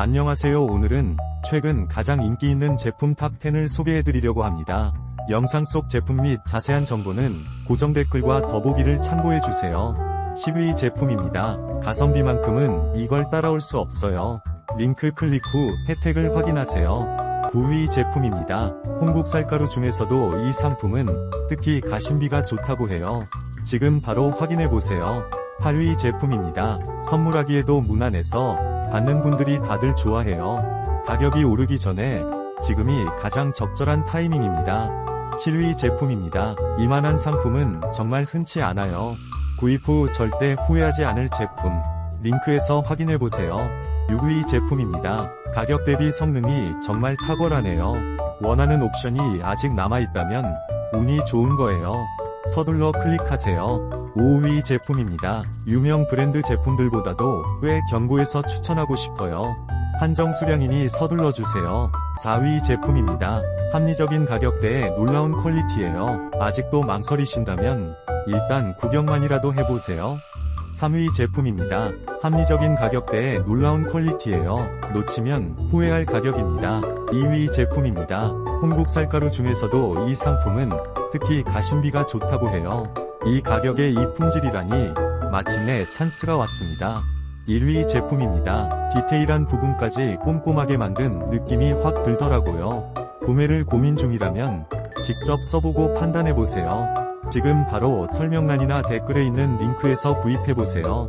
안녕하세요 오늘은 최근 가장 인기 있는 제품 탑10을 소개해드리려고 합니다. 영상 속 제품 및 자세한 정보는 고정 댓글과 더보기를 참고해주세요. 10위 제품입니다. 가성비만큼은 이걸 따라올 수 없어요. 링크 클릭 후 혜택을 확인하세요. 9위 제품입니다. 홍국 쌀가루 중에서도 이 상품은 특히 가심비가 좋다고 해요. 지금 바로 확인해보세요. 8위 제품입니다. 선물하기에도 무난해서 받는 분들이 다들 좋아해요. 가격이 오르기 전에 지금이 가장 적절한 타이밍입니다. 7위 제품입니다. 이만한 상품은 정말 흔치 않아요. 구입 후 절대 후회하지 않을 제품. 링크에서 확인해보세요. 6위 제품입니다. 가격 대비 성능이 정말 탁월하네요. 원하는 옵션이 아직 남아있다면 운이 좋은 거예요. 서둘러 클릭하세요. 5위 제품입니다. 유명 브랜드 제품들보다도 꽤 견고해서 추천하고 싶어요. 한정 수량이니 서둘러 주세요. 4위 제품입니다. 합리적인 가격대에 놀라운 퀄리티예요. 아직도 망설이신다면 일단 구경만이라도 해보세요. 3위 제품입니다. 합리적인 가격대에 놀라운 퀄리티예요. 놓치면 후회할 가격입니다. 2위 제품입니다. 홍국 쌀가루 중에서도 이 상품은 특히 가심비가 좋다고 해요. 이 가격에 이 품질이라니 마침내 찬스가 왔습니다. 1위 제품입니다. 디테일한 부분까지 꼼꼼하게 만든 느낌이 확 들더라고요. 구매를 고민 중이라면 직접 써보고 판단해보세요. 지금 바로 설명란이나 댓글에 있는 링크에서 구입해보세요.